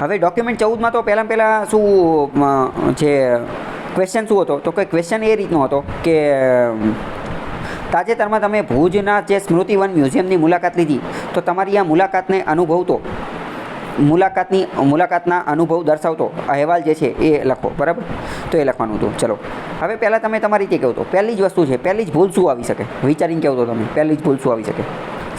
હવે ડોક્યુમેન્ટ ચૌદમાં તો પહેલાં પહેલાં શું છે ક્વેશ્ચન શું હતો? તો કે ક્વેશ્ચન એ રીતનો હતો કે તાજેતરમાં તમે ભુજના જે સ્મૃતિવન મ્યુઝિયમની મુલાકાત લીધી, તો તમારી આ મુલાકાતને અનુભવતો, મુલાકાતની, મુલાકાતના અનુભવ દર્શાવતો અહેવાલ જે છે એ લખો, બરાબર? તો એ લખવાનું હતું. ચલો. હવે પહેલાં તમે તમારી રીતે કહો તો. પહેલી જ વસ્તુ છે, પહેલી જ ભૂલ શું આવી શકે? વિચારીને કહો તો તમે. પહેલી જ ભૂલ શું આવી શકે?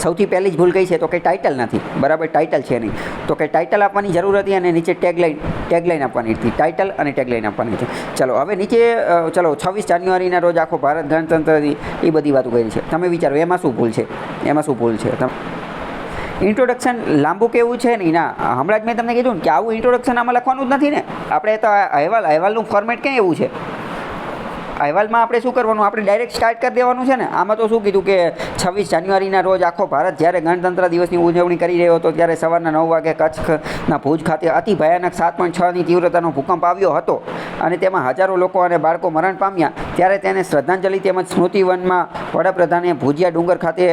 સૌથી પહેલી જ ભૂલ કઈ છે? તો કે ટાઇટલ નથી. બરાબર ટાઇટલ છે નહીં. તો કે ટાઇટલ આપવાની જરૂર હતી અને નીચે ટેગલાઇન ટેગલાઇન આપવાની હતી. ટાઇટલ અને ટેગલાઇન આપવાની હતી. ચલો, હવે નીચે ચલો, છવ્વીસ જાન્યુઆરીના રોજ આખો ભારત ગણતંત્ર એ બધી વાતો કરી છે. તમે વિચારો, એમાં શું ભૂલ છે? એમાં શું ભૂલ છે? ઇન્ટ્રોડક્શન લાંબુ કેવું છે નહીં? ના, હમણાં જ મેં તમને કીધું ને કે આવું ઇન્ટ્રોડક્શન આમાં લખવાનું જ નથી ને. આપણે તો અહેવાલ, અહેવાલનું ફોર્મેટ ક્યાં એવું છે? અહેવાલમાં આપણે શું કરવાનું? આપણે ડાયરેક્ટ સ્ટાર્ટ કરી દેવાનું છે ને? આમાં તો શું કીધું કે છવ્વીસ જાન્યુઆરીના રોજ આખો ભારત જ્યારે ગણતંત્ર દિવસની ઉજવણી કરી રહ્યો હતો, ત્યારે સવારના નવ વાગે કચ્છના ભુજ ખાતે અતિ ભયાનક સાત પોઈન્ટ છની તીવ્રતાનો ભૂકંપ આવ્યો હતો અને તેમાં હજારો લોકો અને બાળકો મરણ પામ્યા. ત્યારે તેને શ્રદ્ધાંજલિ તેમજ સ્મૃતિવનમાં વડાપ્રધાને ભુજિયા ડુંગર ખાતે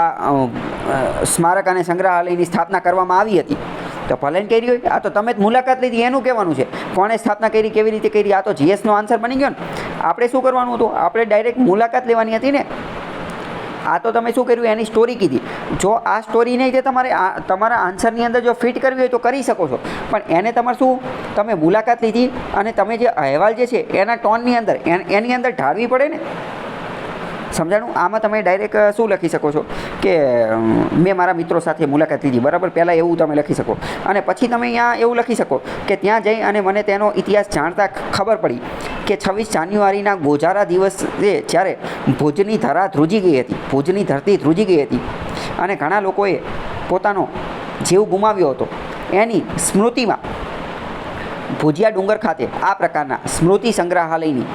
આ સ્મારક અને સંગ્રહાલયની સ્થાપના કરવામાં આવી હતી. તો ભલે કરી હોય, આ તો તમે જ મુલાકાત લીધી, એનું કહેવાનું છે. કોણે સ્થાપના કરી, કેવી રીતે કરી, આ તો જીએસનો આન્સર બની ગયો ને? આપણે શું કરવાનું હતું? આપણે ડાયરેક્ટ મુલાકાત લેવાની હતી ને. આ તો તમે શું કર્યું? એની સ્ટોરી કીધી. જો આ સ્ટોરી નહીં તે તમારે તમારા આન્સરની અંદર જો ફિટ કરવી હોય તો કરી શકો છો. પણ એને તમારે શું? તમે મુલાકાત લીધી અને તમે જે અહેવાલ જે છે એના ટોનની અંદર, એની અંદર ઢાળવી પડે ને. સમજાણું? આમાં તમે ડાયરેક્ટ શું લખી શકો છો? કે મેં મારા મિત્રો સાથે મુલાકાત લીધી. બરાબર? પહેલાં એવું તમે લખી શકો. અને પછી તમે અહીંયા એવું લખી શકો કે ત્યાં જઈ અને મને તેનો ઇતિહાસ જાણતા ખબર પડી. કે છવ્વીસ જાન્યુઆરીના ગોજારા દિવસે જ્યારે ભુજની ધરા ધ્રુજી ગઈ હતી, ભુજની ધરતી ધ્રુજી ગઈ હતી અને ઘણા લોકોએ પોતાનો જીવ ગુમાવ્યો હતો. એની સ્મૃતિમાં ભુજિયા ડુંગર ખાતે આ પ્રકારના સ્મૃતિ સંગ્રહાલયની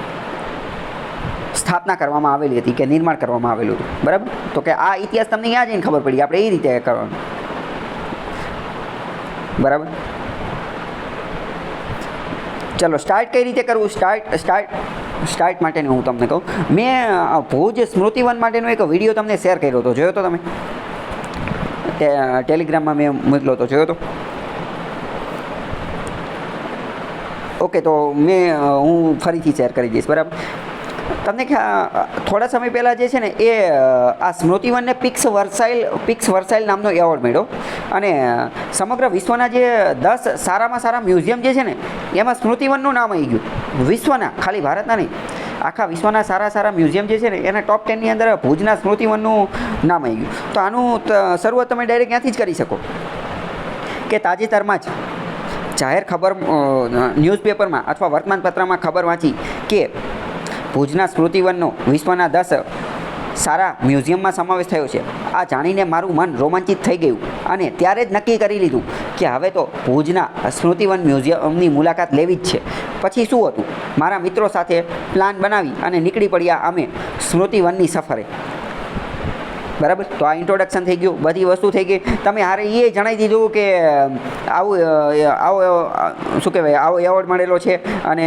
સ્થાપના કરવામાં આવેલી હતી કે નિર્માણ કરવામાં આવેલું હતું. બરાબર? તો કે આ ઇતિહાસ તમને ક્યાં જઈને ખબર પડી? આપણે એ રીતે કરવાનું. બરાબર? ચલો સ્ટાર્ટ કઈ રીતે કરવું? સ્ટાર્ટ સ્ટાર્ટ સ્ટાર્ટ માટેનું હું તમને કહું. મેં ભુજ સ્મૃતિવન માટેનો એક વીડિયો તમને શેર કર્યો હતો. જોયો તો તમે? ટેલિગ્રામમાં મેં મોકલ્યો હતો. જોયો હતો ઓકે તો મેં હું ફરીથી શેર કરી દઈશ. બરાબર? તમને થોડા સમય પહેલાં જે છે ને એ આ સ્મૃતિવનને પિક્સ વર્સાઇલ પિક્સ વર્સાઇલ નામનો એવોર્ડ મળ્યો. અને સમગ્ર વિશ્વના જે દસ સારામાં સારા મ્યુઝિયમ જે છે ને, એમાં સ્મૃતિવનનું નામ આવી ગયું. વિશ્વના, ખાલી ભારતના નહીં. આખા વિશ્વના સારા સારા મ્યુઝિયમ જે છે ને, એના ટોપ ટેનની અંદર ભુજના સ્મૃતિવનનું નામ આવી ગયું. તો આનું શરૂઆત તમે ડાયરેક્ટ ક્યાંથી જ કરી શકો. કે તાજેતરમાં જ જાહેર ખબર ન્યૂઝપેપરમાં અથવા વર્તમાનપત્રમાં ખબર વાંચી કે ભુજના સ્મૃતિવનનો વિશ્વના દસ સારા મ્યુઝિયમમાં સમાવેશ થયો છે. આ જાણીને મારું મન રોમાંચિત થઈ ગયું અને ત્યારે જ નક્કી કરી લીધું કે હવે તો ભુજના સ્મૃતિવન મ્યુઝિયમની મુલાકાત લેવી જ છે. પછી શું હતું? મારા મિત્રો સાથે પ્લાન બનાવી અને નીકળી પડ્યા અમે સ્મૃતિવનની સફરે. બરાબર? તો આ ઇન્ટ્રોડક્શન થઈ ગયું. બધી વસ્તુ થઈ ગઈ. તમે હારે એ જણાવી દીધું કે આવું આવો શું કહેવાય, આવો એવોર્ડ મળેલો છે અને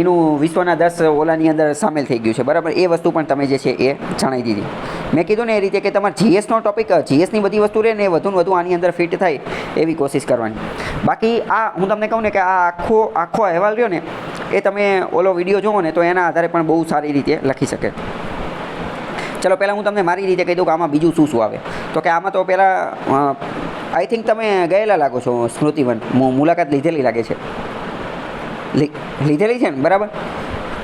એનું વિશ્વના દસ ઓલાની અંદર સામેલ થઈ ગયું છે. બરાબર? એ વસ્તુ પણ તમે જે છે એ જણાવી દીધી. મેં કીધું ને એ રીતે કે તમારે જીએસનો ટોપિક જીએસની બધી વસ્તુ રહે ને એ વધુને વધુ આની અંદર ફિટ થાય એવી કોશિશ કરવાની. બાકી આ, હું તમને કહું ને કે આ આખો આખો અહેવાલ રહ્યો ને, એ તમે ઓલો વીડિયો જુઓ ને તો એના આધારે પણ બહુ સારી રીતે લખી શકે. ચલો, પહેલાં હું તમને મારી રીતે કહી દઉં કે આમાં બીજું શું શું આવે. તો કે આમાં તો પહેલાં આઈ થિંક તમે ગયેલા લાગો છો સ્મૃતિવન મુલાકાત લીધેલી લાગે છે. લીધેલી છે ને? બરાબર?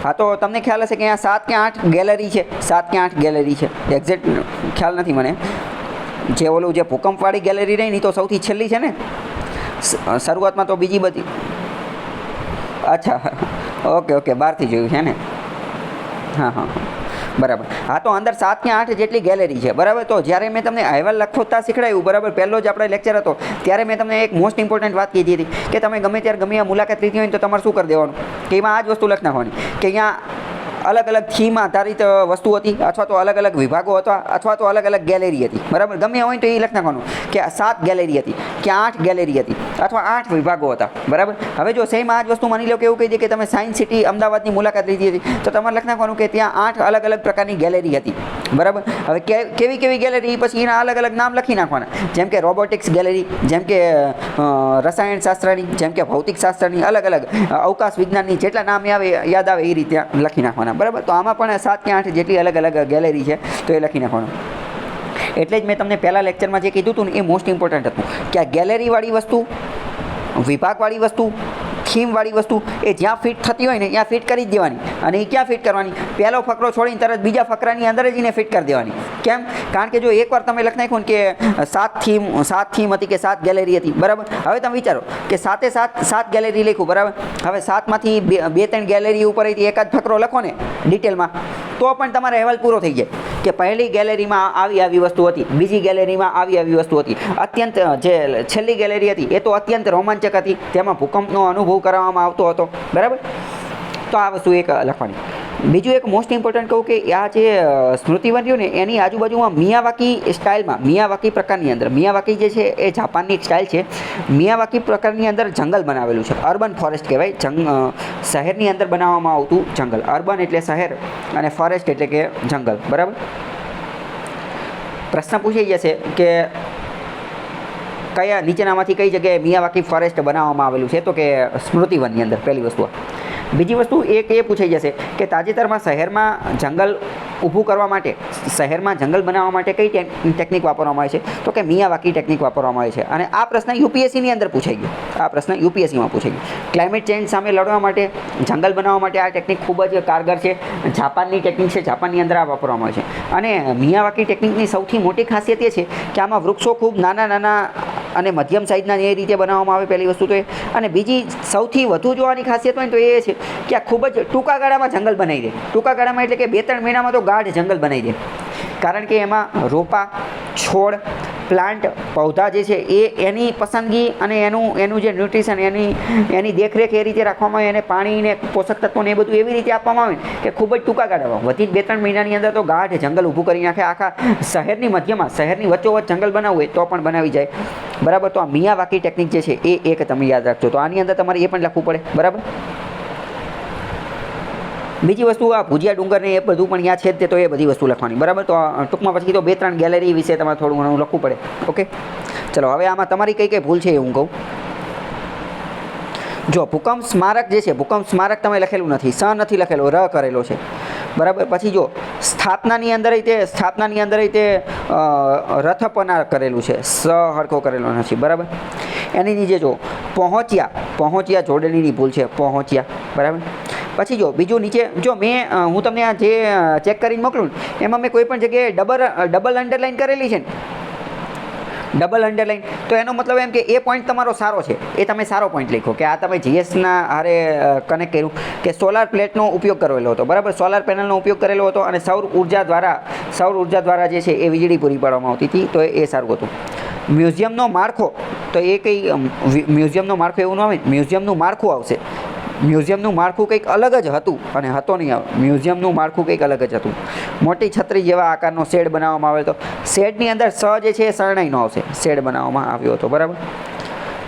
હા, તો તમને ખ્યાલ હશે કે અહીંયા સાત કે આઠ ગેલેરી છે. સાત કે આઠ ગેલેરી છે. એક્ઝેક્ટ ખ્યાલ નથી મને. જે ઓલું જે ભૂકંપવાળી ગેલેરી રહી ને તો સૌથી છેલ્લી છે ને? શરૂઆતમાં તો બીજી બધી. અચ્છા. Okay okay. બહારથી જોયું છે ને? હા હા. બરાબર. હા, તો અંદર સાત કે આઠ જેટલી ગેલેરી છે. બરાબર? તો જ્યારે મેં તમને અહેવાલ લખોતા શીખડાયું, બરાબર? પહેલો જ આપણે લેક્ચર હતો, ત્યારે મેં તમને એક મોસ્ટ ઇમ્પોર્ટન્ટ વાત કીધી હતી કે તમે ગમે ત્યારે ગમે આ મુલાકાત લીધી હોય તો તમારે શું કરી દેવાનું? કે એમાં આ જ વસ્તુ લખી નાખવાની. કે અહીંયા અલગ અલગ થીમ આધારિત વસ્તુ હતી અથવા તો અલગ અલગ વિભાગો હતા અથવા તો અલગ અલગ ગેલેરી હતી. બરાબર? ગમે હોય તો એ લખી નાખવાનું કે સાત ગેલેરી હતી, કે આઠ ગેલેરી હતી અથવા આઠ વિભાગો હતા. બરાબર? હવે જો સેમ આ જ વસ્તુ માની લો કે એવું કહી દે કે તમે સાયન્સ સિટી અમદાવાદની મુલાકાત લીધી હતી, તો તમારે લખી નાખવાનું કે ત્યાં આઠ અલગ અલગ પ્રકારની ગેલેરી હતી. બરાબર? હવે કેવી કેવી ગેલેરી? પછી એના અલગ અલગ નામ લખી નાખવાના. જેમ કે રોબોટિક્સ ગેલેરી, જેમ કે રસાયણશાસ્ત્રની જેમ કે ભૌતિકશાસ્ત્રની અલગ અલગ અવકાશ વિજ્ઞાનની જેટલા નામ આવે, યાદ આવે એ રીતે લખી નાખવાના. બરાબર? તો આમાં પણ સાત કે આઠ જેટલી અલગ અલગ ગેલેરી છે, તો એ લખી નાખવાનું. એટલે જ મેં તમને પહેલા લેક્ચરમાં જે કીધું હતું ને, એ મોસ્ટ ઇમ્પોર્ટન્ટ હતું. કે આ ગેલેરીવાળી વસ્તુ, વિભાગવાળી વસ્તુ થીમવાળી વસ્તુ એ જ્યાં ફિટ થતી હોય ને ત્યાં ફિટ કરી જ દેવાની. અને એ ક્યાં ફિટ કરવાની? પહેલો ફકરો છોડીને તરત બીજા ફકરાની અંદર જ એને ફિટ કરી દેવાની. કેમ? કારણ કે જો એકવાર તમે લખી નાખ્યું કે સાત થીમ સાત થીમ હતી કે સાત ગેલેરી હતી, બરાબર? હવે તમે વિચારો કે સાતે સાત સાત ગેલેરી લખ્યું, બરાબર? હવે સાતમાંથી બે ત્રણ ગેલેરી ઉપર એકાદ ફકરો લખો ને ડિટેલમાં. તો પણ તમારો અહેવાલ પૂરો થઈ જાય કે પહેલી ગેલેરીમાં આવી આવી વસ્તુ હતી, બીજી ગેલેરીમાં આવી આવી વસ્તુ હતી. અત્યંત જે છેલ્લી ગેલેરી હતી, એ તો અત્યંત રોમાંચક હતી. તેમાં ભૂકંપનો અનુભવ કરવામાં આવતો હતો. બરાબર? તો આ વસ્તુ એક લખવાની. બીજું એક મોસ્ટ ઇમ્પોર્ટન્ટ કહું કે આ જે સ્મૃતિવન રહ્યું ને, એની આજુબાજુમાં મિયાવાકી સ્ટાઇલમાં, મિયાવાકી પ્રકારની અંદર, મિયાવાકી જે છે એ જાપાનની સ્ટાઇલ છે. મિયાવાકી પ્રકારની અંદર જંગલ બનાવેલું છે. અર્બન ફોરેસ્ટ કહેવાય. જંગ શહેરની અંદર બનાવવામાં આવતું જંગલ. અર્બન એટલે શહેર અને ફોરેસ્ટ એટલે કે જંગલ. બરાબર? પ્રશ્ન પૂછાઈ જશે કે કયા નીચેનામાંથી કઈ જગ્યાએ મિયાવાકી ફોરેસ્ટ બનાવવામાં આવેલું છે? તો કે સ્મૃતિવનની અંદર પહેલી વસ્તુ. બીજી વસ્તુ એક એ પૂછાઈ જશે કે તાજેતરમાં શહેરમાં જંગલ ઊભું કરવા માટે, શહેરમાં જંગલ બનાવવા માટે કઈ ટેકનિક વાપરવામાં આવે છે? તો કે મિયાવાકી ટેકનિક વાપરવામાં આવે છે. અને આ પ્રશ્ન યુપીએસસીની અંદર પૂછાઈ ગયો. આ પ્રશ્ન યુપીએસસીમાં પૂછાઈ ગયો. ક્લાઇમેટ ચેન્જ સામે લડવા માટે, જંગલ બનાવવા માટે આ ટેકનિક ખૂબ જ કારગર છે. જાપાનની ટેકનિક છે, જાપાનની અંદર આ વાપરવામાં આવે છે. અને મિયાવાકી ટેકનિકની સૌથી મોટી ખાસિયત એ છે કે આમાં વૃક્ષો ખૂબ નાના નાના અને મધ્યમ સાઇઝના એ રીતે બનાવવામાં આવે પહેલી વસ્તુ તો એ. અને બીજી સૌથી વધુ જોવાની ખાસિયત હોય તો એ છે કે આ ખૂબ જ ટૂંકા ગાળામાં જંગલ બનાવી દે. ટૂંકા ગાળામાં એટલે કે બે ત્રણ મહિનામાં તો ગાઢ જંગલ બનાવી દે. કારણ કે એમાં રોપા, છોડ પ્લાન્ટ પૌધા જે છે એ એની પસંદગી અને એનું એનું જે ન્યુટ્રિશન, એની એની દેખરેખ એ રીતે રાખવામાં આવે એને પાણીને પોષક તત્વો ને એ બધું એવી રીતે આપવામાં આવે કે ખૂબ જ ટૂંકા ગાળામાં. વધી બે ત્રણ મહિનાની અંદર તો ગાઢ જંગલ ઊભું કરી નાખે, આખા શહેરની મધ્યમાં, શહેરની વચ્ચોવચ્ચ જંગલ બનાવવું હોય તો પણ બનાવી જાય. બરાબર? તો આ મિયાવાકી ટેકનિક જે છે એ એક તમે યાદ રાખજો. તો આની અંદર તમારે એ પણ લખવું પડે. બરાબર? બીજી વસ્તુ, આ ભુજિયા ડુંગરને એ બધું પણ યાદ છે તે, તો એ બધી વસ્તુ લખવાની. બરાબર? તો ટૂંકમાં પછી તો બે ત્રણ ગેલેરી વિશે તમારે થોડું ઘણું લખવું પડે. ઓકે ચલો, હવે આમાં તમારી કઈ કઈ ભૂલ છે એ હું કહું. જો, ભૂકંપ સ્મારક જે છે, ભૂકંપ સ્મારક તમે લખેલું નથી. સ નથી લખેલો, ર કરેલો છે. બરાબર? પછી જો, સ્થાપનાની અંદર તે, સ્થાપનાની અંદર તે રથપના કરેલું છે. સ હરખો કરેલો નથી. બરાબર? એની નીચે જો, પહોંચ્યા પહોંચ્યા જોડણીની ભૂલ છે. પહોંચ્યા. બરાબર? પછી જો, બીજું નીચે, જો મેં હું તમને આ જે ચેક કરીને મોકલું એમાં મેં કોઈ પણ જગ્યાએ ડબલ ડબલ અંડરલાઇન કરેલી છે ને? ડબલ અંડરલાઇન તો એનો મતલબ એમ કે એ પોઈન્ટ તમારો સારો છે. એ તમે સારો પોઈન્ટ લખો કે આ તમે જીએસના હારે કનેક્ટ કર્યું કે સોલાર પ્લેટનો ઉપયોગ કરેલો હતો. બરાબર? સોલાર પેનલનો ઉપયોગ કરેલો હતો અને સૌર ઊર્જા દ્વારા, સૌર ઊર્જા દ્વારા જે છે એ વીજળી પૂરી પાડવામાં આવતી હતી. તો એ સારું હતું. મ્યુઝિયમનો માળખો, તો એ કંઈ મ્યુઝિયમનો માળખો એવું ન આવે મ્યુઝિયમનું માળખું આવશે. મ્યુઝિયમનું માળખું કંઈક અલગ જ હતું અને હતો નહીં મ્યુઝિયમનું માળખું કંઈક અલગ જ હતું. મોટી છત્રી જેવા આકારનો શેડ બનાવવામાં આવ્યો હતો. શેડની અંદર સ જે છે એ શરણાઈનો આવશે. શેડ બનાવવામાં આવ્યો હતો. બરાબર?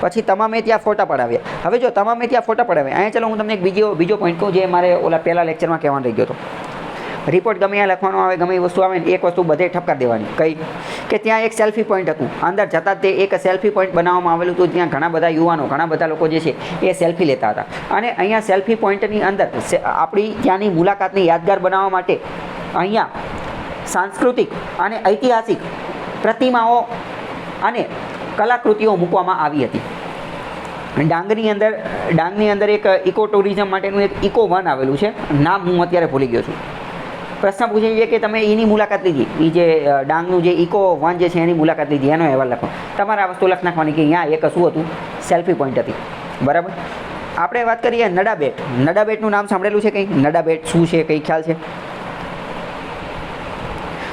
પછી તમામે ત્યાં ફોટા પડાવ્યા. હવે જો તમામે ત્યાં ફોટા પડાવ્યા. અહીંયા ચાલો હું તમને એક બીજો બીજો પોઈન્ટ કહું જે મારે ઓલા પહેલા લેક્ચરમાં કહેવાનું રહી ગયો હતો. રિપોર્ટ ગમે ત્યાં લખવાનો આવે, ગમે એ વસ્તુ આવે ને, એક વસ્તુ બધે ઠપકાર દેવાની. કઈ? કે ત્યાં એક સેલ્ફી પોઈન્ટ હતું. અંદર જતાં તે એક સેલ્ફી પોઈન્ટ બનાવવામાં આવેલું હતું, ત્યાં ઘણા બધા યુવાનો, ઘણા બધા લોકો જે છે, એ સેલ્ફી લેતા હતા. અને અહીંયા સેલ્ફી પોઈન્ટની અંદર આપણી ત્યાંની મુલાકાતને યાદગાર બનાવવા માટે અહીંયા સાંસ્કૃતિક અને ઐતિહાસિક પ્રતિમાઓ અને કલાકૃતિઓ મૂકવામાં આવી હતી. ડાંગની અંદર ડાંગની અંદર એક ઇકો ટુરિઝમ માટેનું એક ઇકો વન આવેલું છે. નામ હું અત્યારે ભૂલી ગયો છું. પ્રશ્ન પૂછે છે કે તમે એની મુલાકાત લીધી. એ જે ડાંગનું જે ઇકો વન જે છે એની મુલાકાત લીધી. એનો અહેવાલ લખો. તમારે આ વસ્તુ લખી નાખવાની કે અહીંયા એક શું હતું? સેલ્ફી પોઈન્ટ હતી. બરાબર? આપણે વાત કરીએ નડાબેટ નડાબેટનું નામ સાંભળેલું છે કંઈ? નડાબેટ શું છે? કંઈ ખ્યાલ છે?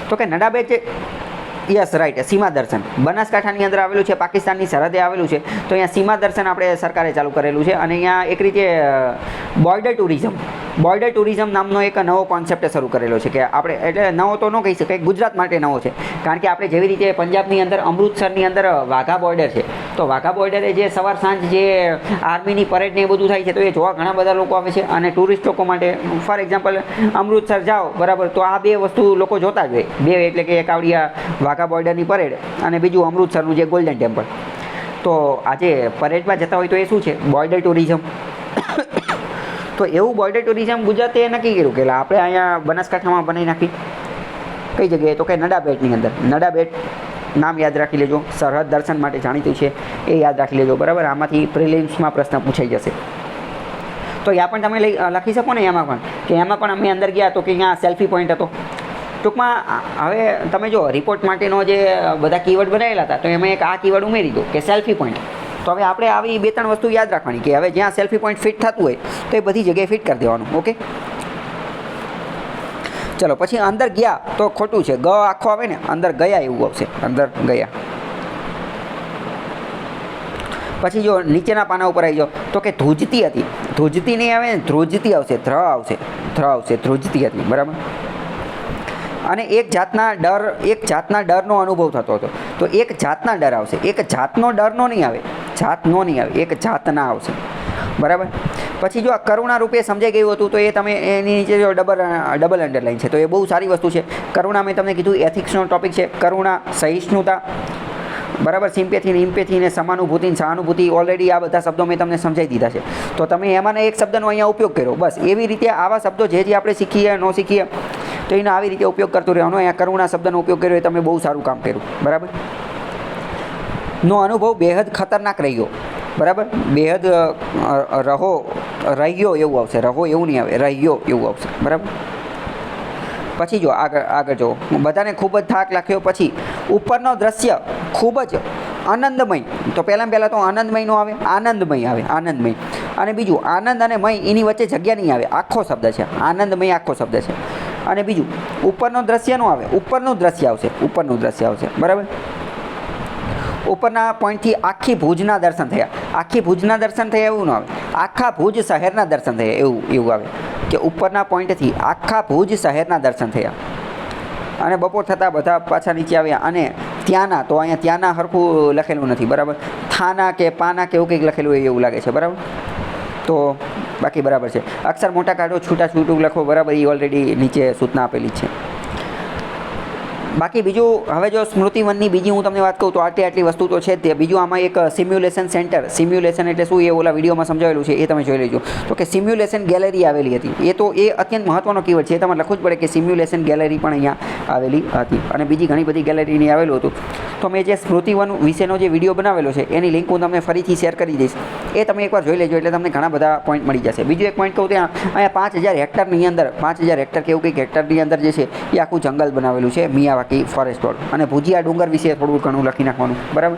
તો કે નડાબેટ જે, યસ, રાઈટ, સીમા દર્શન. બનાસકાંઠાની અંદર આવેલું છે, પાકિસ્તાનની સરહદે આવેલું છે. તો અહીંયા સીમા દર્શન આપણે સરકારે ચાલુ કરેલું છે. અને અહીંયા એક રીતે બોર્ડર ટુરિઝમ બોર્ડર ટુરિઝમ નામનો એક નવો કોન્સેપ્ટ શરૂ કરેલો છે કે આપણે, એટલે નવો તો ન કહી શકાય, ગુજરાત માટે નવો છે. કારણ કે આપણે જેવી રીતે પંજાબની અંદર, અમૃતસરની અંદર વાઘા બોર્ડર છે. તો વાઘા બોર્ડરે જે સવાર સાંજ જે આર્મીની પરેડ ને એ બધું થાય છે, તો એ જોવા ઘણા બધા લોકો આવે છે અને ટુરિસ્ટ લોકો માટે, ફોર એક્ઝામ્પલ અમૃતસર જાઓ, બરાબર, તો આ બે વસ્તુ લોકો જોતા જ હોય. બે એટલે કે એક આવડી વાઘા બોર્ડરની પરેડ અને બીજું અમૃતસરનું જે ગોલ્ડન ટેમ્પલ તો આજે પરેડમાં જતા હોય તો એ શું છે? બોર્ડર ટુરિઝમ તો એવું બોર્ડર ટુરિઝમ ગુજરાતે નક્કી કર્યું કે આપણે અહીંયા બનાસકાંઠામાં બનાવી નાખી. કઈ જગ્યાએ? તો કે નડા બેટની અંદર. નડા બેટ નામ યાદ રાખી લેજો. સરહદ દર્શન માટે જાણીતું છે. એ યાદ રાખી લેજો. બરાબર? આમાંથી પ્રિલિમ્સમાં પ્રશ્ન પૂછાઈ જશે. તો ત્યાં પણ તમે લઈ લખી શકો ને એમાં પણ? કે એમાં પણ અમે અંદર ગયા તો કે અહીંયા સેલ્ફી પોઈન્ટ હતો. ટૂંકમાં હવે તમે જો રિપોર્ટ માટેનો જે બધા કીવર્ડ બનાવેલા હતા, તો એમાં એક આ કીવર્ડ ઉમેરી દો કે સેલ્ફી પોઈન્ટ તો હવે આપણે આવી બે ત્રણ વસ્તુ યાદ રાખવાની કે હવે જ્યાં સેલ્ફી પોઈન્ટ ફિટ થતું હોય, તો એ બધી જગ્યાએ ફિટ કરી દેવાનું ઓકે ચલો, પછી અંદર ગયા તો ખોટું છે. ગ આખો આવે ને, અંદર ગયા એવું આવશે. અંદર ગયા. પછી જો નીચેના પાના ઉપર આવી જાઓ, તો કે ધ્રુજતી હતી. ધ્રુજતી નહીં આવે ને, ધ્રુજતી આવશે. ધ્ર આવશે. ધ્ર આવશે. ધ્રુજતી હતી. બરાબર? અને એક જાતના ડર, એક જાતના ડરનો અનુભવ થતો હતો. તો એક જાતના ડર આવશે. એક જાતનો ડરનો નહીં આવે. જાતનો નહીં આવે, એક જાતના આવશે. બરાબર? પછી જો આ કરુણા રૂપે સમજાઈ ગયું હતું, તો એ તમે એની નીચે જો ડબલ ડબલ અંડરલાઈન છે, તો એ બહુ સારી વસ્તુ છે. કરુણા મેં તમને કીધું એથિક્સનો ટોપિક છે. કરુણા, સહિષ્ણુતા, બરાબર? સિમ્પેથી ને ઇમ્પેથી ને સમાનુભૂતિ સહાનુભૂતિ ઓલરેડી આ બધા શબ્દો મેં તમને સમજાવી દીધા છે. તો તમે એમાંના એક શબ્દનો અહીંયા ઉપયોગ કર્યો. બસ, એવી રીતે આવા શબ્દો જે જે આપણે શીખીએ, ન શીખીએ, તો એનો આવી રીતે ઉપયોગ કરતો રહેવાનો. અહીંયા કરુણા શબ્દનો ઉપયોગ કર્યો, એ તમે બહુ સારું કામ કર્યું. બરાબર? નો અનુભવ બેહદ ખતરનાક રહ્યો. બરાબર? બેહદ રહો, રહ્યો એવું આવશે. રહો એવું નહીં આવે. રહ્યો એવું આવશે. બરાબર? પછી જો આગળ આગળ જો બધાને ખૂબ જ થાક લાગ્યો. પછી ઉપરનો દ્રશ્ય ખૂબ જ આનંદમય. તો પહેલાં પહેલાં તો આનંદમયનો આવે. આનંદમય આવે. આનંદમય. અને બીજું, આનંદ અને મય એની વચ્ચે જગ્યા નહીં આવે. આખો શબ્દ છે. આનંદમય આખો શબ્દ છે. અને બીજું, ઉપરનો દ્રશ્ય ન આવે. ઉપરનું દ્રશ્ય આવશે. ઉપરનું દ્રશ્ય આવશે. બરાબર? ઉપરના પોઈન્ટથી આખી ભુજના દર્શન થયા. આખી ભુજના દર્શન થયા એવું ન આવે. આખા ભુજ શહેરના દર્શન થયા એવું એવું આવે. કે ઉપરના પોઈન્ટથી આખા ભુજ શહેરના દર્શન થયા. અને બપોર થતાં બધા પાછા નીચે આવ્યા અને ત્યાંના, તો અહીંયા ત્યાંના હરખું લખેલું નથી, બરાબર? થાના કે પાના કે એવું કંઈક લખેલું હોય એવું લાગે છે, બરાબર? તો બાકી બરાબર છે. અક્ષર મોટા કાઢો, છૂટા છૂટું લખો, બરાબર એ ઓલરેડી નીચે સૂચના આપેલી છે. બાકી બીજું, હવે જો સ્મૃતિવનની બીજી હું તમને વાત કહું, તો આટલી આટલી વસ્તુ તો છે જ તે. બીજું આમાં એક સિમ્યુલેશન સેન્ટર સિમ્યુલેશન એટલે શું એ ઓલા વિડીયોમાં સમજાવેલું છે, એ તમે જોઈ લેજો. તો કે સિમ્યુલેશન ગેલેરી આવેલી હતી. એ તો એ અત્યંત મહત્ત્વનો કીવર્ડ છે. એ તમારે લખવું જ પડે કે સિમ્યુલેશન ગેલેરી પણ અહીંયા આવેલી હતી. અને બીજી ઘણી બધી ગેલેરીની આવેલું હતું. તો મેં જે સ્મૃતિવન વિશેનો જે વીડિયો બનાવેલો છે, એની લિંક હું તમને ફરીથી શેર કરી દઈશ. એ તમે એકવાર જોઈ લેજો, એટલે તમને ઘણા બધા પોઈન્ટ મળી જશે. બીજું એક પોઈન્ટ કહું ત્યાં, અહીંયા પાંચ હજાર હેક્ટરની અંદર, પાંચ હજાર હેક્ટર કેવું કંઈક હેક્ટરની અંદર જે છે, એ આખું જંગલ બનાવેલું છે, મિયાવાકી ફોરેસ્ટ રોડ અને ભુજિયા ડુંગર વિશે થોડું ઘણું લખી નાખવાનું. બરાબર?